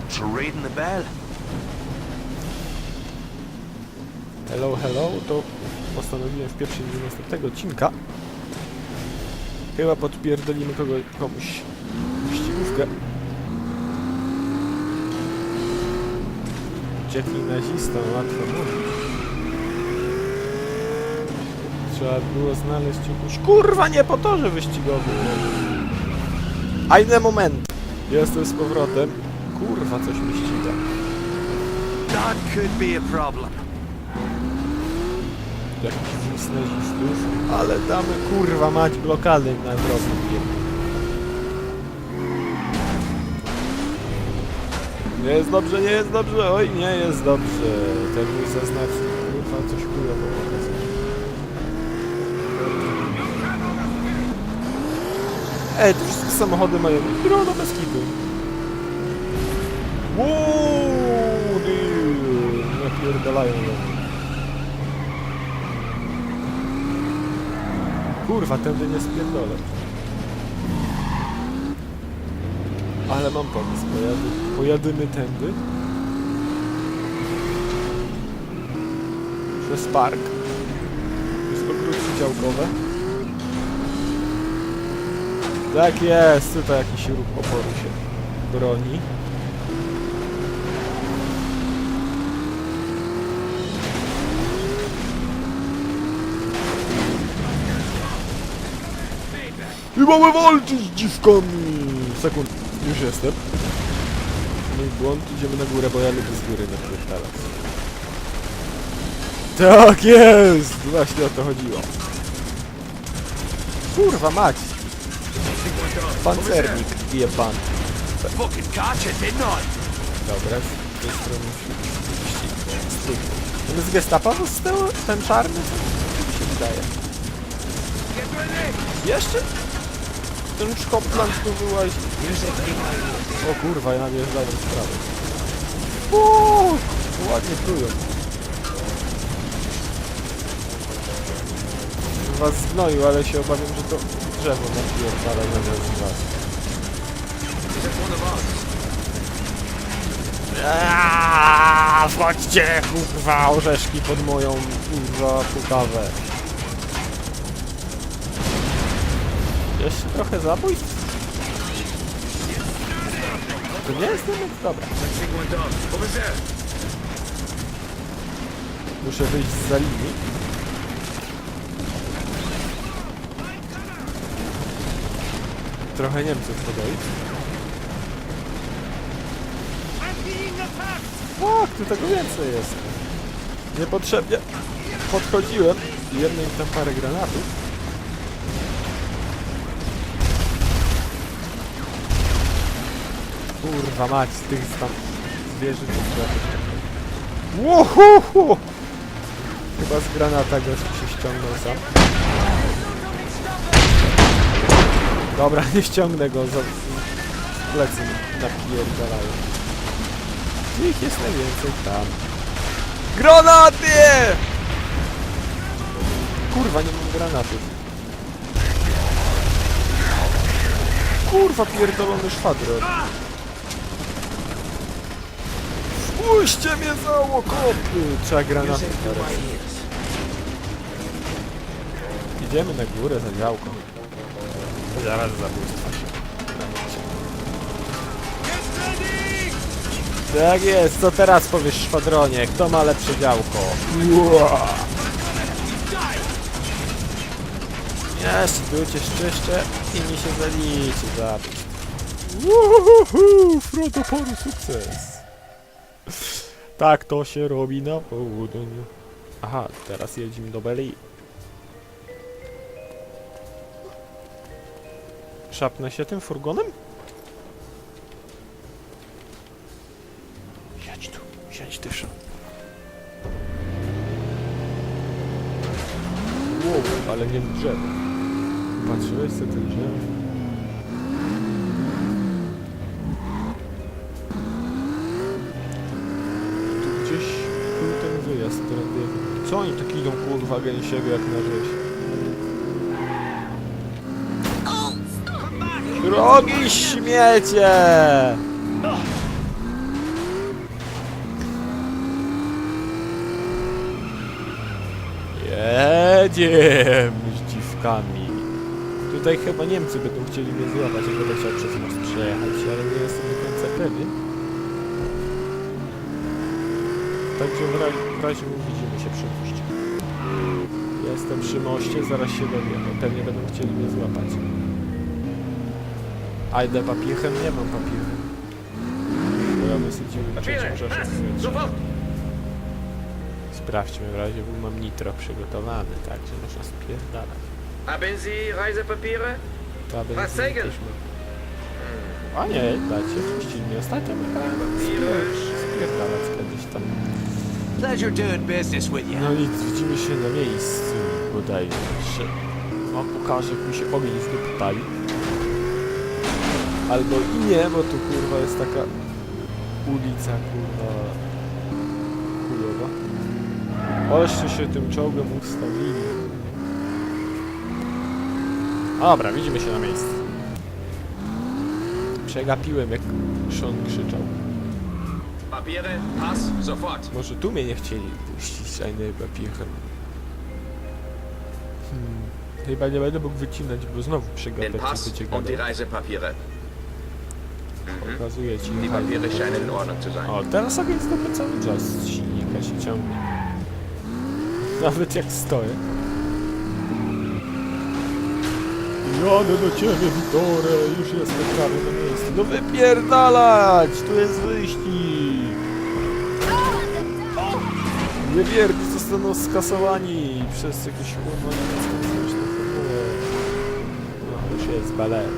to ringing the bell. Hello, hello, to postanowiłem w pierwszym dniu następnego odcinka. Chyba podpierdolimy kogo, komuś ścigówkę. Uciekli nazistą, łatwo mówić. Trzeba było znaleźć jakąś... Kurwa, nie po torze wyścigowym! Ajne moment! Jestem z powrotem. Kurwa, coś mi ściga. That could be a problem. jakiś wóz nazistów, ale damy kurwa mać blokady na drodze. Nie jest dobrze, nie jest dobrze, oj nie jest dobrze. Ten mój zaznacznik kurwa coś chujowo pokazuje. Ej, te wszystkie samochody mają drona bez kitu. Dude, napierdalają ją. Kurwa, tędy nie spierdolę. Ale mam pomysł, pojady, pojadymy tędy. Przez park. Jest ogródki działkowe. Tak jest, tutaj jakiś ruch oporu się broni. I mamy walczyć z dziwkami! Sekund, już jestem. Mój błąd, idziemy na górę, bo ja lubię z góry napierdalać. Tak jest! Właśnie o to chodziło. Kurwa mać! Pancernik bije pan. Dobra, z tej strony ścig. Ten z gestapo został ten czarny? Co mi się wydaje? Jeszcze? Ten Szkopland tu wyłazi. O kurwa, ja wjeżdżałem z prawej. Uuu, ładnie plują. Was zgnoił, ale się obawiam, że to drzewo napierdala zamiast was. Aaaa, wchodźcie, kurwa, orzeszki pod moją, kurwa, pukawę. Jeszcze trochę zabójstw? To nie jest ten... Dobra. Muszę wyjść z linii. Trochę Niemców podejść. O, tu tego więcej jest. Niepotrzebnie podchodziłem. Jednym tam parę granatów. Kurwa mać, z tych tam zwierzy Łohuhu! Chyba z granata gość się ściągnął sam. Dobra, nie ściągnę go, za plecy napierdalają. Ich jest najwięcej tam. Granaty! Kurwa, nie mam granatów. Kurwa, pierdolony szwadron. Spójrzcie mnie za łokopy! Trzeba granaty teraz. Idziemy na górę za działką. Zaraz zabójstwa się. Tak jest, co teraz powiesz szwadronie? Kto ma lepsze działko? Ua! Jeszcze tu cię szczyszczę i mi się zaliczy zabić. Uhuhu, Frodo poru sukces. Tak to się robi na południu. Aha, teraz jedziemy do Beli. Szapnę się tym furgonem? Siedź tu, siedź dysza. Wow, ale nie drzewo. Patrzyłeś co ten drzewo? Co oni tak idą kurwa gęsiego jak na rzeź? Rogi śmiecie! Jedziemy z dziwkami. Tutaj chyba Niemcy będą chcieli mnie złapać, jak będę chciał przez most przejechać, ale nie jestem do końca pewien. Także w, ra w razie widzimy się przy moście. Jestem przy moście, zaraz się dowiem. Pewnie będą chcieli mnie złapać. A idę papierem? Nie mam papierem. Bo ja wysyciłem trzecią rzeszę. Sprawdźmy w razie, bo mam nitro przygotowane, także można spierdalać. Haben Sie Reisepapiere? To aby Was sagen? A nie, dajcie, wpuścili mnie ostatnio, spierdalać kiedyś tam. Pleasure doing business with you. No nic, widzimy się na miejscu bodajże. Wam pokażę, jak mi się ogień z dupy pali. Albo i nie, bo tu kurwa jest taka ulica kurwa chujowa. Oleście się tym czołgiem ustawili. Dobra, widzimy się na miejscu. Przegapiłem jak Sean krzyczał. Papiere? Pass? Sofort! Może tu mnie nie chcieli puścić, a nie papierem. Hmm. Chyba nie będę mógł wycinać, bo znowu Den przegadać Pass co będzie und die gadał. Reisepapiere. Pokazuję ci. Die Papiere scheinen in Ordnung zu sein. O, teraz ogień z dupy cały czas silnika się ciągnie. Nawet jak stoję. Jadę do ciebie, Witore, już jestem prawie na miejscu. No wypierdalać! Tu jest wyścig! Niewierni zostaną skasowani przez jakieś kurwa niemiecką formułę. No, już jest balet.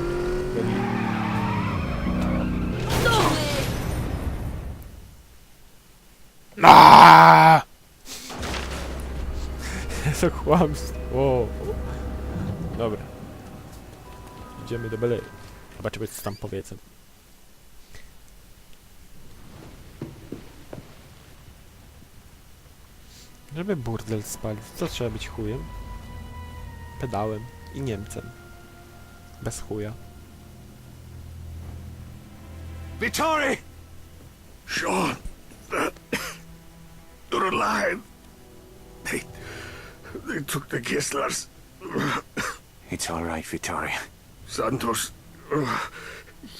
Aaaa! To kłamstwo. Dobra. Idziemy do Belej. Zobaczymy co tam powiedzą. Żeby burdel spalić, co trzeba być chujem? Pedałem i Niemcem. Bez chuja. Vittori! Sean, you're alive. They, they took the Kisslers. It's all right, Vittori. Santos,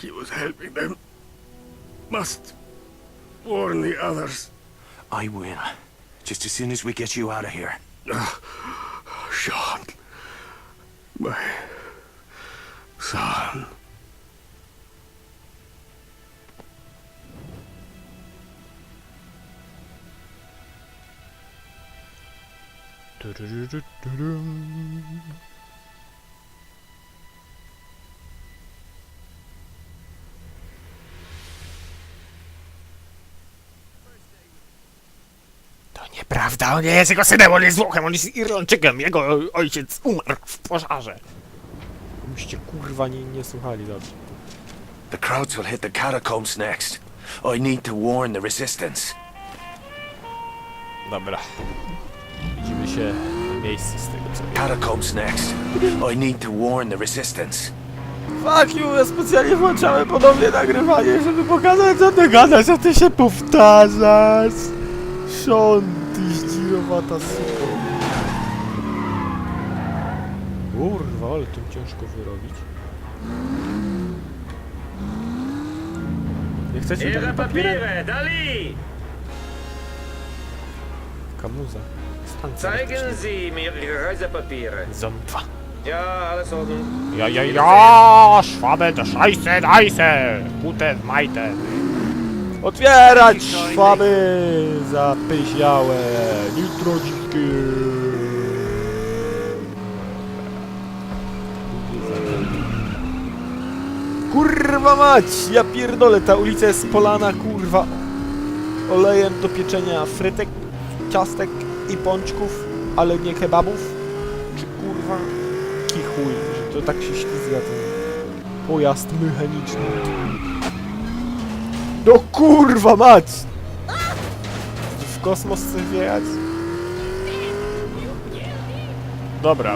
he was helping them. Must warn the others. I will. Just as soon as we get you out of here. Sean, my son. Nieprawda, on nie jest jego synem, on jest Włochem, on jest Irlandczykiem, jego ojciec umarł w pożarze. Byście kurwa nie, nie słuchali dobrze. The crowds will hit the catacombs next. I need to warn the resistance. Dobra. Widzimy się na miejscu z tego co wiem. Catacombs next. I need to warn the resistance. Fuck you, ja specjalnie włączałem ponownie nagrywanie, żeby pokazać co ty gadasz, a ty się powtarzasz. Sean, ty zdzirowata suko. Kurwa, ale tym ciężko wyrobić. Nie chcecie tego papieru? Papiere, Dali! Kamuza. Stancja Zeigen elektryczna. Sie mir Ihre Reisepapiere. Zombie. Ja, alles Ordnung. Ja, ja, ja, Schwabe, to szajse, dajse, kute, majte. Otwierać, szwaby, zapyziałe, nitrodziki. Kurwa mać, ja pierdolę, ta ulica jest polana, kurwa, olejem do pieczenia frytek, ciastek i pączków, ale nie kebabów. Czy kurwa kichuj, że to tak się ślizga ten pojazd mechaniczny. No kurwa mać! W kosmos chcesz wjechać? Dobra,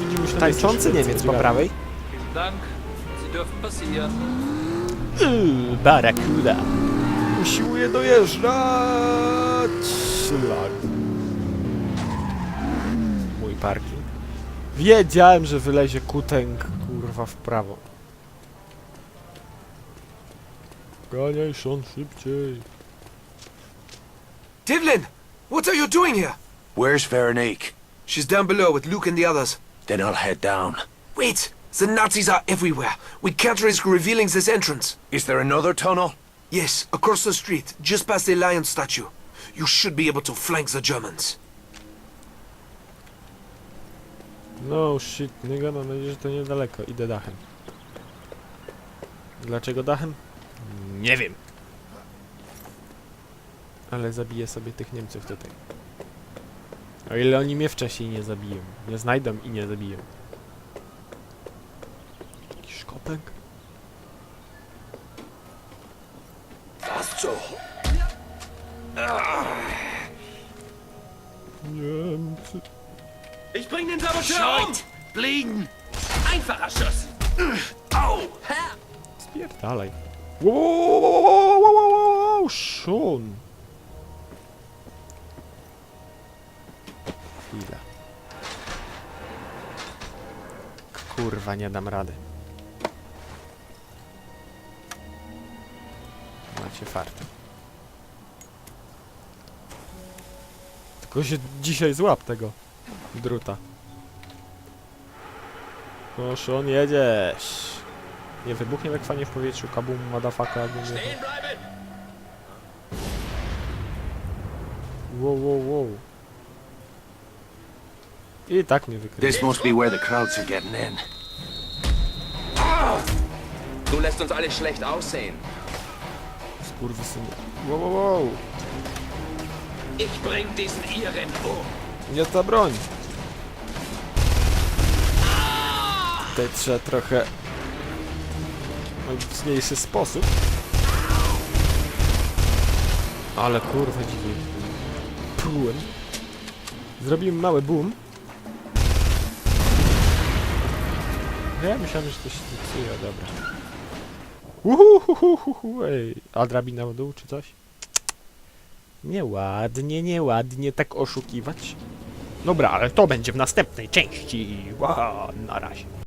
widzimy się na Tańczący Niemiec po prawej. Vielen Dank. Sie dürfen passieren. Yy, Barakuda. Usiłuje dojeżdżać. Szlak. Mój parking. Wiedziałem, że wylezie kutęk, kurwa, w prawo. Ganiaj, Sean, szybciej. Devlin! What are you doing here? Where's Veronique? She's down below with Luke and the others. Then I'll head down. Wait! The Nazis are everywhere. We can't risk revealing this entrance. Is there another tunnel? Yes, across the street, just past the lion statue. You should be able to flank the Germans. No shit, nigga, mam nadzieję, że to niedaleko. Idę dachem. Dlaczego dachem? Nie wiem. Ale zabiję sobie tych Niemców tutaj. O ile oni mnie wcześniej nie zabiją. Nie znajdą i nie zabiją. Jakiś kopek? So. Niemcy. Ich bring den Saboteur um! Bleeding. Einfacher Schuss! Au! Spierdalaj. Wow, Sean. Chwila. Kurwa, nie dam rady. Macie fart. Tylko się dzisiaj złap tego druta. No, Sean, jedziesz. Nie wybuchnie tak fajnie w powietrzu, kabum, madafaka, albo nie. Wow, wow, wow. I tak mnie wykrył. This must be where the crowds are getting in. Du lässt uns alle schlecht aussehen. Skurwysyny. Wow, wow, wow. Ich bring diesen Iren um. Nie ta broń. Tutaj trzeba trochę... w mocniejszy sposób. Ale kurwa dziwnie. Prułem. Zrobimy mały boom. Ja myślałem, że to się zepsuje, dobra. Uhuhuhuhu, ej. A drabina w dół, czy coś? Nieładnie, nieładnie tak oszukiwać. Dobra, ale to będzie w następnej części. Wow, na razie.